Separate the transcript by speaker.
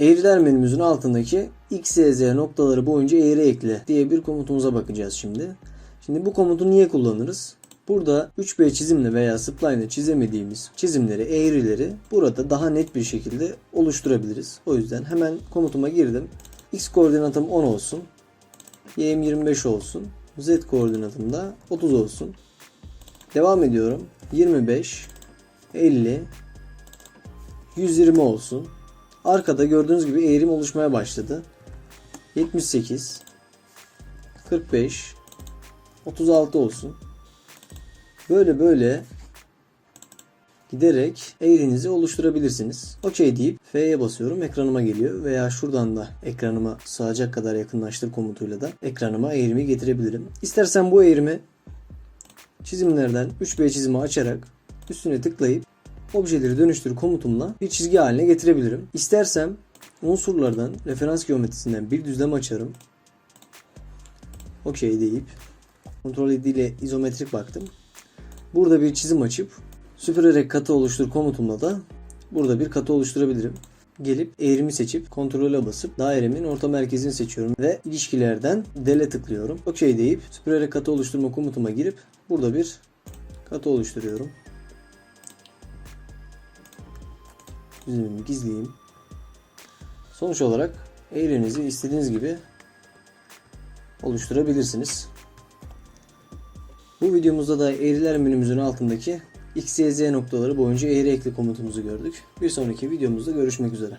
Speaker 1: Eğriler menümüzün altındaki x, y, z noktaları boyunca eğri ekle diye bir komutumuza bakacağız şimdi. Şimdi bu komutu niye kullanırız? Burada 3B çizimle veya spline'le çizemediğimiz çizimleri, eğrileri burada daha net bir şekilde oluşturabiliriz. O yüzden hemen komutuma girdim. X koordinatım 10 olsun. Y'm 25 olsun. Z koordinatım da 30 olsun. Devam ediyorum. 25, 50, 120 olsun. Arkada gördüğünüz gibi eğrim oluşmaya başladı. 78, 45, 36 olsun. Böyle böyle giderek eğrinizi oluşturabilirsiniz. OK deyip F'ye basıyorum. Ekranıma geliyor. Veya şuradan da ekranıma sığacak kadar yakınlaştır komutuyla da ekranıma eğrimi getirebilirim. İstersen bu eğrimi çizimlerden 3B çizimi açarak üstüne tıklayıp objeleri dönüştür komutumla bir çizgi haline getirebilirim. İstersem unsurlardan referans geometrisinden bir düzlem açarım. OK deyip kontrol ile izometrik baktım. Burada bir çizim açıp süpürerek katı oluştur komutumla da burada bir katı oluşturabilirim. Gelip eğrimi seçip kontrole basıp dairemin orta merkezini seçiyorum ve ilişkilerden dele tıklıyorum. OK deyip süpürerek katı oluşturma komutuma girip burada bir katı oluşturuyorum. Çizimimi gizleyeyim. Sonuç olarak eğrinizi istediğiniz gibi oluşturabilirsiniz. Bu videomuzda da eğriler menümüzün altındaki x, y, noktaları boyunca eğri ekle komutumuzu gördük. Bir sonraki videomuzda görüşmek üzere.